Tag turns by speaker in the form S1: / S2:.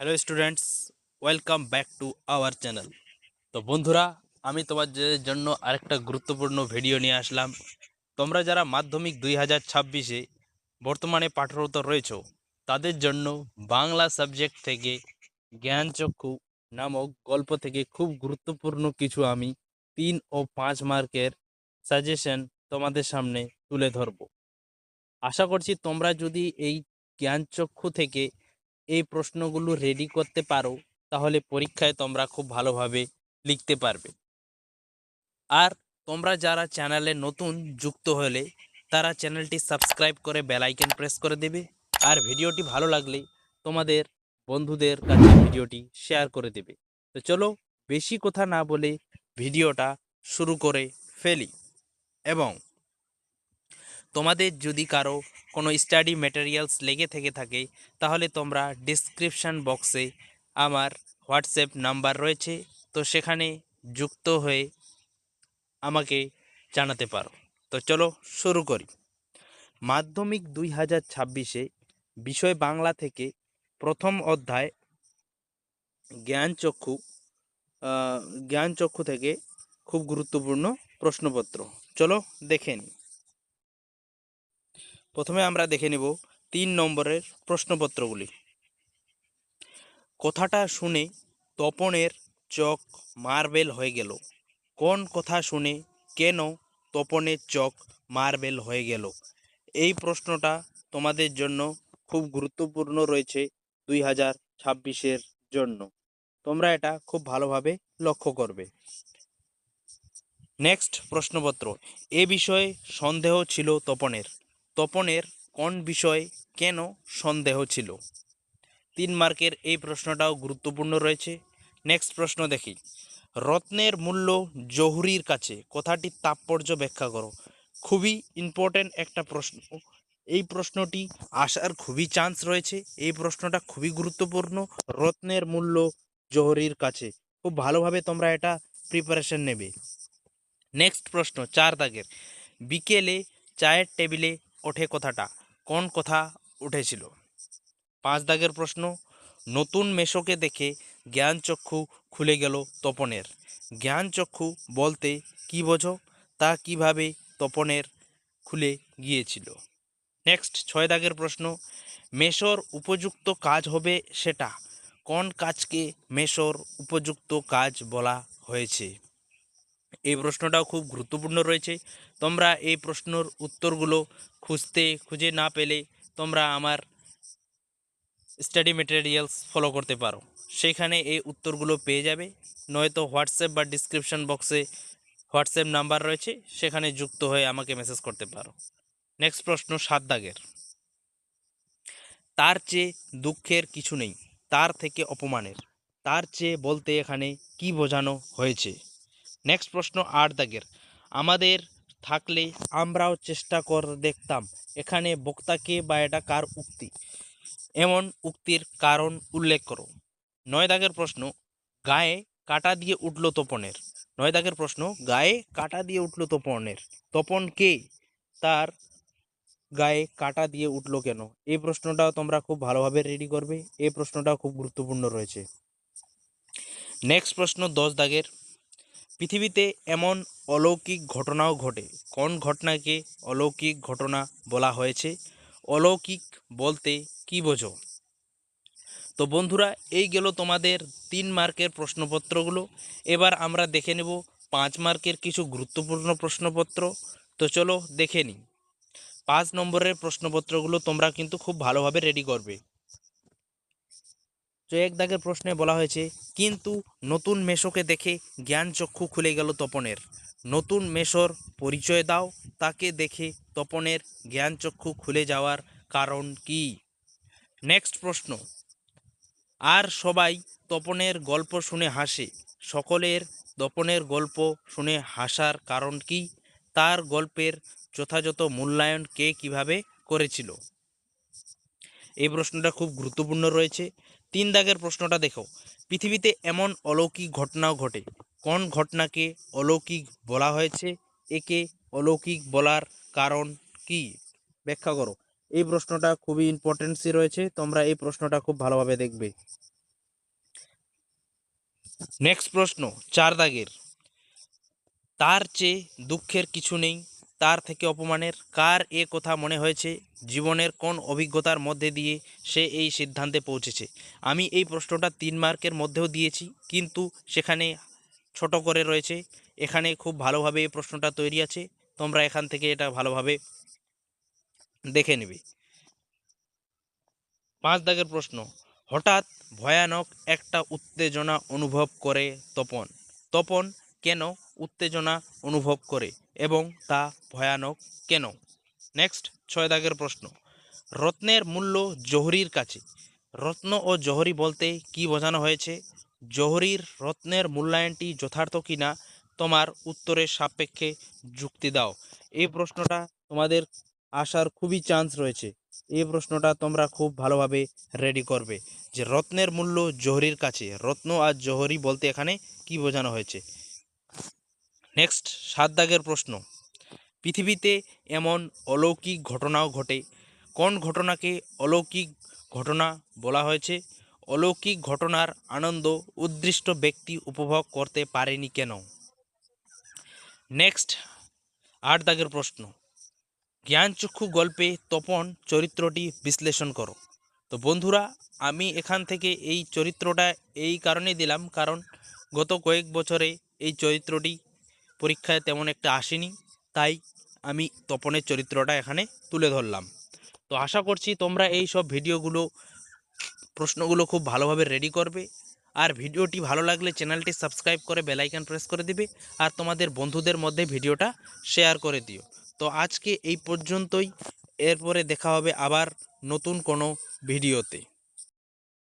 S1: Hello students welcome back to our channel তো বন্ধুরা, আমি তোমাদের জন্য আরেকটা গুরুত্বপূর্ণ ভিডিও নিয়ে আসলাম। তোমরা যারা মাধ্যমিক দুই হাজার ছাব্বিশে বর্তমানে পাঠরত রয়েছো, তাদের জন্য বাংলা সাবজেক্ট থেকে জ্ঞানচক্ষু নামক গল্প থেকে খুব গুরুত্বপূর্ণ কিছু আমি তিন ও পাঁচ মার্কের সাজেশন তোমাদের সামনে তুলে ধরব। আশা করছি তোমরা যদি এই জ্ঞানচক্ষু থেকে এই প্রশ্নগুলো রেডি করতে পারো, তাহলে পরীক্ষায় তোমরা খুব ভালোভাবে লিখতে পারবে। আর তোমরা যারা চ্যানেলে নতুন যুক্ত হলে, তারা চ্যানেলটি সাবস্ক্রাইব করে বেল আইকন প্রেস করে দেবে। আর ভিডিওটি ভালো লাগলে তোমাদের বন্ধুদের কাছে ভিডিওটি শেয়ার করে দেবে। তো চলো, বেশি কথা না বলে ভিডিওটা শুরু করে ফেলি। এবং তোমাদের যদি কারও কোনো স্টাডি ম্যাটেরিয়ালস লেগে থেকে থাকে, তাহলে তোমরা ডিসক্রিপশান বক্সে আমার হোয়াটসঅ্যাপ নাম্বার রয়েছে। তো সেখানে যুক্ত হয়ে আমাকে জানাতে পারো। তো চলো শুরু করি। মাধ্যমিক দুই হাজার ছাব্বিশে বিষয় বাংলা থেকে প্রথম অধ্যায় জ্ঞানচক্ষু জ্ঞানচক্ষু থেকে খুব গুরুত্বপূর্ণ প্রশ্নপত্র। চলো দেখে নিই। প্রথমে আমরা দেখে নেব তিন নম্বরের প্রশ্নপত্রগুলি। কথাটা শুনে তপনের চোখ মার্বেল হয়ে গেল। কোন কথা শুনে কেন তপনের চোখ মার্বেল হয়ে গেল? এই প্রশ্নটা তোমাদের জন্য খুব গুরুত্বপূর্ণ রয়েছে দুই হাজার ছাব্বিশের জন্য। তোমরা এটা খুব ভালোভাবে লক্ষ্য করবে। নেক্সট প্রশ্নপত্র। এ বিষয়ে সন্দেহ ছিল তপনের। তপনের কোন বিষয়ে কেন সন্দেহ ছিল? তিন মার্কের এই প্রশ্নটাও গুরুত্বপূর্ণ রয়েছে। নেক্সট প্রশ্ন দেখি। রত্নের মূল্য জহুরির কাছে কথাটির তাৎপর্য ব্যাখ্যা করো। খুবই ইম্পর্ট্যান্ট একটা প্রশ্ন। এই প্রশ্নটি আসার খুবই চান্স রয়েছে। এই প্রশ্নটা খুবই গুরুত্বপূর্ণ। রত্নের মূল্য জহুরির কাছে। খুব ভালোভাবে তোমরা এটা প্রিপারেশন নেবে। নেক্সট প্রশ্ন, চার দাগের। বিকেলে চায়ের টেবিলে ওঠে কথাটা। কোন কথা উঠেছিল? পাঁচ দাগের প্রশ্ন। নতুন মেশোকে দেখে জ্ঞানচক্ষু খুলে গেল তপনের। জ্ঞানচক্ষু বলতে কি বোঝো? তা কীভাবে তপনের খুলে গিয়েছিল? নেক্সট, ছয় দাগের প্রশ্ন। মেশোর উপযুক্ত কাজ হবে সেটা। কোন কাজকে মেশোর উপযুক্ত কাজ বলা হয়েছে? এই প্রশ্নটাও খুব গুরুত্বপূর্ণ রয়েছে। তোমরা এই প্রশ্নর উত্তরগুলো খুঁজতে, খুঁজে না পেলে তোমরা আমার স্টাডি মেটেরিয়ালস ফলো করতে পারো। সেখানে এই উত্তরগুলো পেয়ে যাবে। নয়তো হোয়াটসঅ্যাপ বা ডিসক্রিপশন বক্সে হোয়াটসঅ্যাপ নাম্বার রয়েছে, সেখানে যুক্ত হয়ে আমাকে মেসেজ করতে পারো। নেক্সট প্রশ্ন, সাত দাগের। তার চেয়ে দুঃখের কিছু নেই, তার থেকে অপমানের। তার চেয়ে বলতে এখানে কি বোঝানো হয়েছে? নেক্সট প্রশ্ন আট দাগের। আমাদের থাকলে আমরাও চেষ্টা কর দেখতাম, এখানে বক্তাকে বা এটা কার উক্তি? এমন উক্তির কারণ উল্লেখ করো। নয় দাগের প্রশ্ন, গায়ে কাটা দিয়ে উঠল তপনের। নয় দাগের প্রশ্ন, গায়ে কাটা দিয়ে উঠল তপনের। তপন কে? তার গায়ে কাটা দিয়ে উঠল কেন? এই প্রশ্নটাও তোমরা খুব ভালোভাবে রেডি করবে। এই প্রশ্নটাও খুব গুরুত্বপূর্ণ রয়েছে। নেক্সট প্রশ্ন দশ দাগের। পৃথিবীতে এমন অলৌকিক ঘটনাও ঘটে। কোন ঘটনাকে অলৌকিক ঘটনা বলা হয়েছে? অলৌকিক বলতে কি বোঝো? তো বন্ধুরা, এই গেল তোমাদের তিন মার্কের প্রশ্নপত্রগুলো। এবার আমরা দেখে নেব পাঁচ মার্কের কিছু গুরুত্বপূর্ণ প্রশ্নপত্র। তো চলো দেখে নিই। পাঁচ নম্বরের প্রশ্নপত্রগুলো তোমরা কিন্তু খুব ভালোভাবে রেডি করবে। তো এক দাগের প্রশ্নে বলা হয়েছে, কিন্তু নতুন মেশোকে দেখে জ্ঞান চক্ষু খুলে গেল তপনের। নতুন মেশোর পরিচয় দাও, তাকে দেখে তপনের জ্ঞান চক্ষু খুলে যাওয়ার কারণ কি? নেক্সট প্রশ্ন, আর সবাই তপনের গল্প শুনে হাসে। সকলের তপনের গল্প শুনে হাসার কারণ কি? তার গল্পের যথাযথ মূল্যায়ন কে কীভাবে করেছিল? এই প্রশ্নটা খুব গুরুত্বপূর্ণ রয়েছে। তিন দাগের প্রশ্নটা দেখো। পৃথিবীতে এমন অলৌকিক ঘটনাও ঘটে। কোন ঘটনাকে অলৌকিক বলা হয়েছে? একে অলৌকিক বলার কারণ কি? ব্যাখ্যা করো। এই প্রশ্নটা খুবই ইম্পর্টেন্সি রয়েছে। তোমরা এই প্রশ্নটা খুব ভালোভাবে দেখবে। নেক্সট প্রশ্ন, চার দাগের। তার চেয়ে দুঃখের কিছু নেই। তার থেকে অপমানের। কার এ কথা মনে হয়েছে? জীবনের কোন অভিজ্ঞতার মধ্যে দিয়ে সে এই সিদ্ধান্তে পৌঁছেছে? আমি এই প্রশ্নটা তিন মার্কের মধ্যেও দিয়েছি, কিন্তু সেখানে ছোট করে রয়েছে। এখানে খুব ভালোভাবে এই প্রশ্নটা তৈরি আছে। তোমরা এখান থেকে এটা ভালোভাবে দেখে নেবে। পাঁচ দাগের প্রশ্ন, হঠাৎ ভয়ানক একটা উত্তেজনা অনুভব করে তপন। তপন, কেন উত্তেজনা অনুভব করে এবং তা ভয়ানক কেন? নেক্সট ছয় দাগের প্রশ্ন। রত্নের মূল্য জহরির কাছে। রত্ন ও জহরি বলতে কি বোঝানো হয়েছে? জহরির রত্নের মূল্যায়নটি যথার্থ কিনা? তোমার উত্তরের সাপেক্ষে যুক্তি দাও। এই প্রশ্নটা তোমাদের আসার খুবই চান্স রয়েছে। এই প্রশ্নটা তোমরা খুব ভালোভাবে রেডি করবে। যে রত্নের মূল্য জহরির কাছে। রত্ন আর জহরি বলতে এখানে কি বোঝানো হয়েছে? নেক্সট সাত দাগের প্রশ্ন। পৃথিবীতে এমন অলৌকিক ঘটনাও ঘটে। কোন ঘটনাকে অলৌকিক ঘটনা বলা হয়েছে? অলৌকিক ঘটনার আনন্দ, উদ্দৃষ্ট ব্যক্তি উপভোগ করতে পারেনি কেন? নেক্সট আট দাগের প্রশ্ন। জ্ঞানচক্ষু গল্পে তপন চরিত্রটি বিশ্লেষণ করো। তো বন্ধুরা, আমি এখান থেকে এই চরিত্রটা এই কারণে দিলাম, কারণ গত কয়েক বছরে এই চরিত্রটি পরীক্ষায় তেমন একটা আসেনি, তাই আমি তপনের চরিত্রটা এখানে তুলে ধরলাম। তো আশা করছি তোমরা এই সব ভিডিওগুলো, প্রশ্নগুলো খুব ভালোভাবে রেডি করবে। আর ভিডিওটি ভালো লাগলে চ্যানেলটি সাবস্ক্রাইব করে বেল আইকন প্রেস করে দিবে আর তোমাদের বন্ধুদের মধ্যে ভিডিওটা শেয়ার করে দিও। তো আজকে এই পর্যন্তই, এরপরে দেখা হবে আবার নতুন কোনো ভিডিওতে।